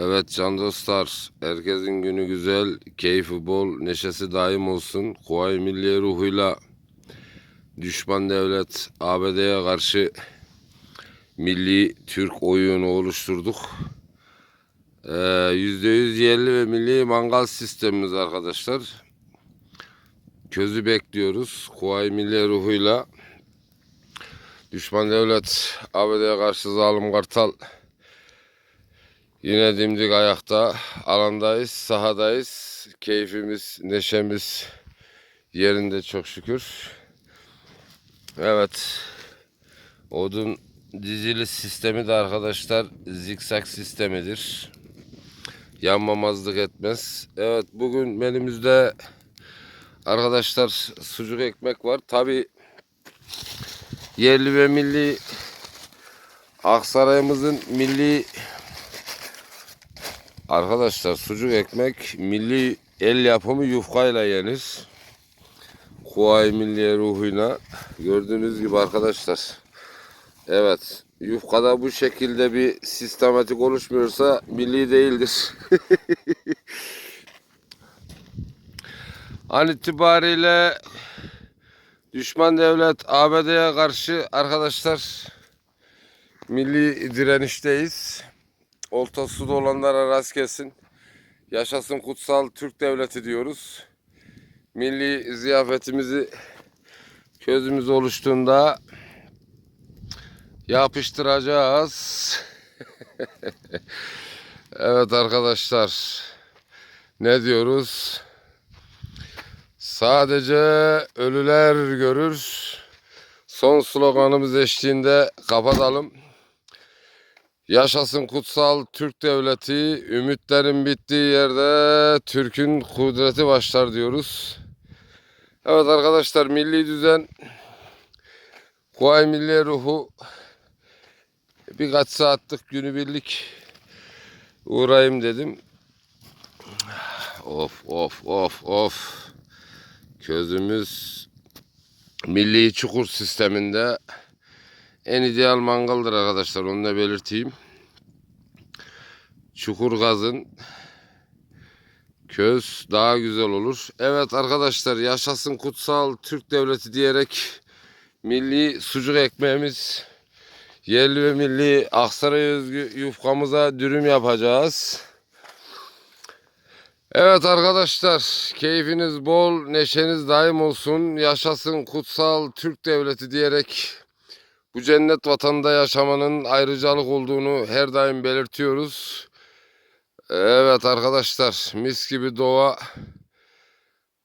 Evet can dostlar, herkesin günü güzel, keyfi bol, neşesi daim olsun. Kuvayi Milliye ruhuyla düşman devlet ABD'ye karşı milli Türk oyunu oluşturduk. Ee, %100 yerli ve milli mangal sistemimiz arkadaşlar. Közü bekliyoruz. Kuvayi Milliye ruhuyla düşman devlet ABD'ye karşı zalim kartal Yine dimdik ayakta alandayız, sahadayız. Keyfimiz, neşemiz yerinde çok şükür. Evet. Odun dizili sistemi de arkadaşlar zikzak sistemidir. Yanmamazlık etmez. Evet bugün menümüzde arkadaşlar sucuk ekmek var. Tabi yerli ve milli Aksaray'ımızın milli Arkadaşlar sucuk ekmek milli el yapımı yufkayla yenir. Kuvayi Milliye ruhuyla. Gördüğünüz gibi arkadaşlar. Evet. Yufkada bu şekilde bir sistematik oluşmuyorsa milli değildir. An itibariyle düşman devlet ABD'ye karşı arkadaşlar milli direnişteyiz. Olta suda olanlara rast gelsin. Yaşasın kutsal Türk devleti diyoruz. Milli ziyafetimizi közümüz oluştuğunda yapıştıracağız. evet arkadaşlar. Ne diyoruz? Sadece ölüler görür. Son sloganımız eşliğinde kapatalım. Yaşasın kutsal Türk devleti, ümitlerin bittiği yerde Türk'ün kudreti başlar diyoruz. Evet arkadaşlar milli düzen, Kuvayi Milliye ruhu birkaç saatlik günübirlik uğrayayım dedim. Of of of of. Közümüz milli çukur sisteminde en ideal mangaldır arkadaşlar onu da belirteyim. Çukur gazın köz daha güzel olur. Evet arkadaşlar yaşasın kutsal Türk devleti diyerek milli sucuk ekmeğimiz yerli ve milli Aksaray özgü yufkamıza dürüm yapacağız. Evet arkadaşlar keyfiniz bol neşeniz daim olsun yaşasın kutsal Türk devleti diyerek bu cennet vatanda yaşamanın ayrıcalık olduğunu her daim belirtiyoruz. Evet arkadaşlar mis gibi doğa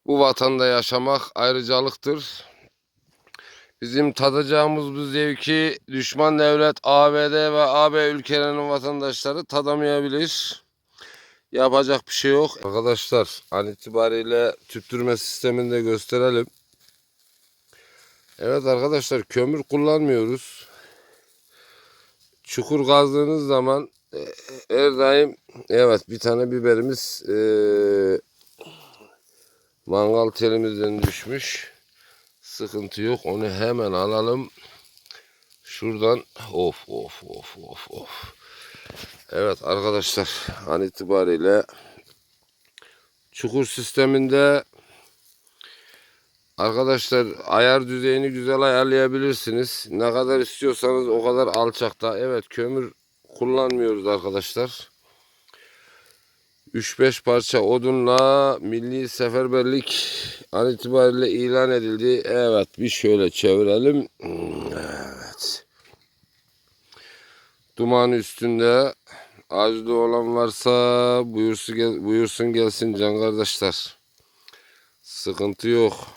bu vatanda yaşamak ayrıcalıktır. Bizim tadacağımız bu zevki düşman devlet ABD ve AB ülkelerinin vatandaşları tadamayabilir. Yapacak bir şey yok. Arkadaşlar an itibariyle tüptürme sistemini de gösterelim. Evet arkadaşlar kömür kullanmıyoruz. Çukur kazdığınız zaman her daim evet bir tane biberimiz e, mangal telimizden düşmüş. Sıkıntı yok. Onu hemen alalım. Şuradan of of of of of. Evet arkadaşlar an itibariyle çukur sisteminde Arkadaşlar ayar düzeyini güzel ayarlayabilirsiniz. Ne kadar istiyorsanız o kadar alçakta. Evet kömür kullanmıyoruz arkadaşlar. 3-5 parça odunla milli seferberlik an itibariyle ilan edildi. Evet bir şöyle çevirelim. Evet. Duman üstünde acılı olan varsa buyursun, buyursun gelsin can kardeşler. Sıkıntı yok.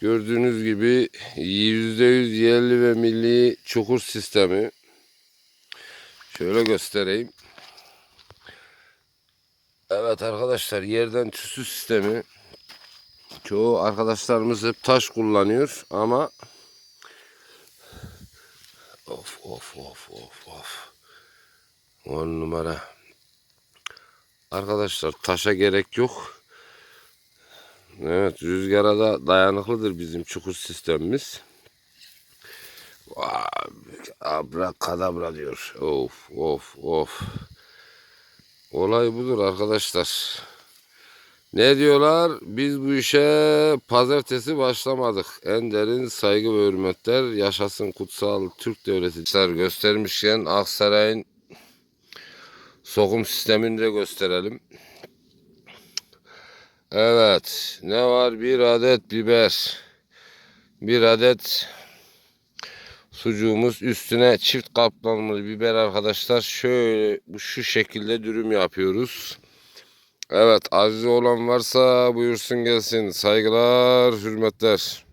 Gördüğünüz gibi %100 yerli ve milli çukur sistemi. Şöyle göstereyim. Evet arkadaşlar yerden tüsü sistemi. Çoğu arkadaşlarımız hep taş kullanıyor ama of of of of of on numara arkadaşlar taşa gerek yok Evet rüzgara da dayanıklıdır bizim çukur sistemimiz. Abra kadabra diyor. Of of of. Olay budur arkadaşlar. Ne diyorlar? Biz bu işe pazartesi başlamadık. En derin saygı ve hürmetler. Yaşasın kutsal Türk devleti. Göstermişken Aksaray'ın sokum sistemini de gösterelim. Evet. Ne var? Bir adet biber. Bir adet sucuğumuz üstüne çift kaplanmalı biber arkadaşlar. Şöyle şu şekilde dürüm yapıyoruz. Evet aziz olan varsa buyursun gelsin. Saygılar, hürmetler.